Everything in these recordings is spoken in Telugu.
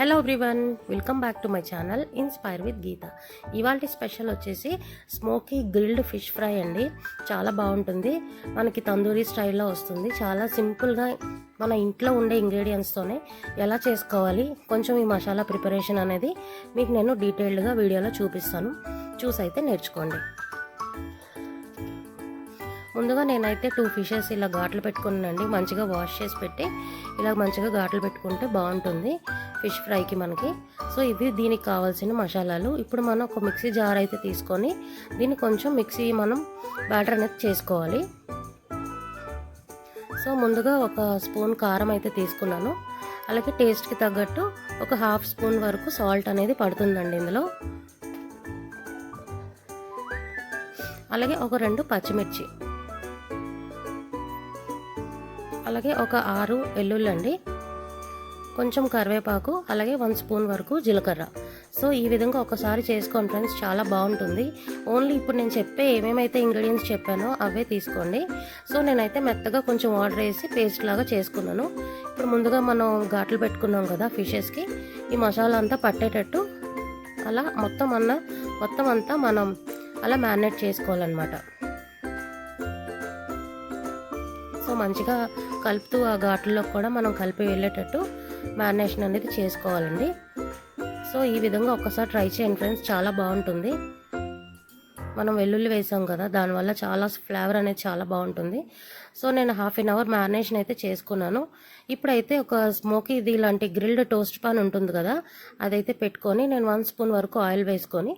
Hello everyone welcome back to my channel inspire with Geetha ఇవాళ స్పెషల్ వచ్చేసి స్మోకీ గ్రిల్డ్ ఫిష్ ఫ్రై అండి. చాలా బాగుంటుంది. మనకి తందూరి స్టైల్లో వస్తుంది. చాలా సింపుల్గా మన ఇంట్లో ఉండే ఇంగ్రీడియంట్స్తోనే ఎలా చేసుకోవాలి కొంచెం ఈ మసాలా ప్రిపరేషన్ అనేది మీకు నేను డీటెయిల్డ్గా వీడియోలో చూపిస్తాను. చూసి అయితే నేర్చుకోండి. ముందుగా నేనైతే టూ ఫిషెస్ ఇలా ఘాట్లు పెట్టుకున్నానండి. మంచిగా వాష్ చేసి పెట్టి ఇలా మంచిగా ఘాట్లు పెట్టుకుంటే బాగుంటుంది ఫిష్ ఫ్రైకి మనకి. సో ఇవి దీనికి కావాల్సిన మసాలాలు. ఇప్పుడు మనం ఒక మిక్సీ జార్ అయితే తీసుకొని దీన్ని కొంచెం మిక్సీ మనం బ్యాటర్ అనేది చేసుకోవాలి. సో ముందుగా ఒక స్పూన్ కారం అయితే తీసుకున్నాను. అలాగే టేస్ట్కి తగ్గట్టు ఒక హాఫ్ స్పూన్ వరకు సాల్ట్ అనేది పడుతుందండి ఇందులో. అలాగే ఒక రెండు పచ్చిమిర్చి. అలాగే ఒక ఆరు వెల్లుల్లి కొంచెం కరివేపాకు అలాగే వన్ స్పూన్ వరకు జీలకర్ర. సో ఈ విధంగా ఒకసారి చేసుకోండి ఫ్రెండ్స్ చాలా బాగుంటుంది. ఓన్లీ ఇప్పుడు నేను చెప్పే ఏమేమైతే ఇంగ్రీడియంట్స్ చెప్పానో అవే తీసుకోండి. సో నేనైతే మెత్తగా కొంచెం వాటర్ వేసి పేస్ట్ లాగా చేసుకున్నాను. ఇప్పుడు ముందుగా మనం ఘాట్లు పెట్టుకున్నాం కదా ఫిషెస్కి ఈ మసాలా అంతా పట్టేటట్టు అలా మొత్తం అన్న మొత్తం అంతా మనం అలా మ్యారినేట్ చేసుకోవాలన్నమాట. సో మంచిగా కలుపుతూ ఆ ఘాట్లో కూడా మనం కలిపి వెళ్ళేటట్టు మ్యారినేషన్ అనేది చేసుకోవాలండి. సో ఈ విధంగా ఒక్కసారి ట్రై చేయండి ఫ్రెండ్స్ చాలా బాగుంటుంది. మనం వెల్లుల్లి వేసాం కదా దానివల్ల చాలా ఫ్లేవర్ అనేది చాలా బాగుంటుంది. సో నేను హాఫ్ అన్ అవర్ మ్యారినేషన్ అయితే చేసుకున్నాను. ఇప్పుడైతే ఒక స్మోకీ ఇది ఇలాంటి గ్రిల్డ్ టోస్ట్ పాన్ ఉంటుంది కదా అదైతే పెట్టుకొని నేను వన్ స్పూన్ వరకు ఆయిల్ వేసుకొని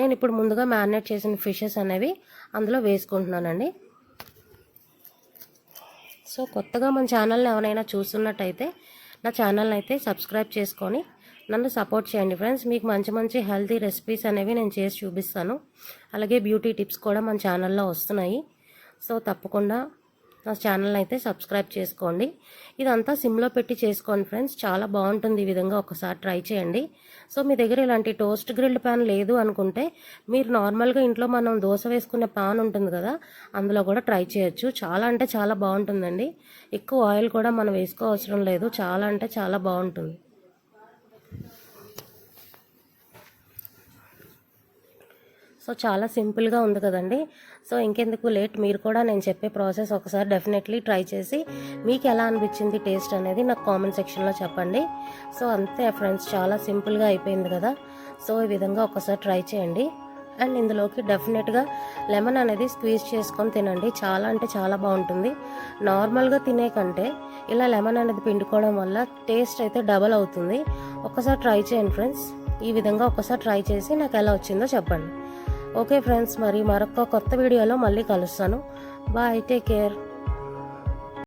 నేను ఇప్పుడు ముందుగా మ్యారినేట్ చేసిన ఫిషెస్ అనేవి అందులో వేసుకుంటున్నానండి. సో కొత్తగా మన ఛానల్ని ఎవరైనా చూస్తున్నట్టయితే నా ఛానల్ని అయితే సబ్స్క్రైబ్ చేసుకొని నన్ను సపోర్ట్ చేయండి. ఫ్రెండ్స్ మీకు మంచి మంచి హెల్తీ రెసిపీస్ అనేవి నేను చేసి చూపిస్తాను. అలాగే బ్యూటీ టిప్స్ కూడా మన ఛానల్లో వస్తున్నాయి. సో తప్పకుండా నా ఛానల్ అయితే సబ్స్క్రైబ్ చేసుకోండి. ఇదంతా సిమ్లో పెట్టి చేసుకోండి ఫ్రెండ్స్. చాలా బాగుంటుంది ఈ విధంగా ఒకసారి ట్రై చేయండి. సో మీ దగ్గర ఇలాంటి టోస్ట్ గ్రిల్డ్ ప్యాన్ లేదు అనుకుంటే మీరు నార్మల్గా ఇంట్లో మనం దోశ వేసుకునే పాన్ ఉంటుంది కదా అందులో కూడా ట్రై చేయొచ్చు. చాలా అంటే చాలా బాగుంటుందండి. ఎక్కువ ఆయిల్ కూడా మనం వేసుకోవసరం లేదు. చాలా అంటే చాలా బాగుంటుంది. సో చాలా సింపుల్గా ఉంది కదండి. సో ఇంకెందుకు లేట్ మీరు కూడా నేను చెప్పే ప్రాసెస్ ఒకసారి డెఫినెట్లీ ట్రై చేసి మీకు ఎలా అనిపించింది టేస్ట్ అనేది నాకు కామెంట్ సెక్షన్లో చెప్పండి. సో అంతే ఫ్రెండ్స్ చాలా సింపుల్గా అయిపోయింది కదా. సో ఈ విధంగా ఒకసారి ట్రై చేయండి. అండ్ ఇందులోకి డెఫినెట్గా లెమన్ అనేది స్క్వీజ్ చేసుకొని తినండి. చాలా అంటే చాలా బాగుంటుంది. నార్మల్గా తినే కంటే ఇలా లెమన్ అనేది పిండుకోవడం వల్ల టేస్ట్ అయితే డబల్ అవుతుంది. ఒకసారి ట్రై చేయండి ఫ్రెండ్స్. ఈ విధంగా ఒకసారి ట్రై చేసి నాకు ఎలా వచ్చిందో చెప్పండి. ఓకే ఫ్రెండ్స్ మరి మరొక కొత్త వీడియోలో మళ్ళీ కలుస్తాను. Bye take care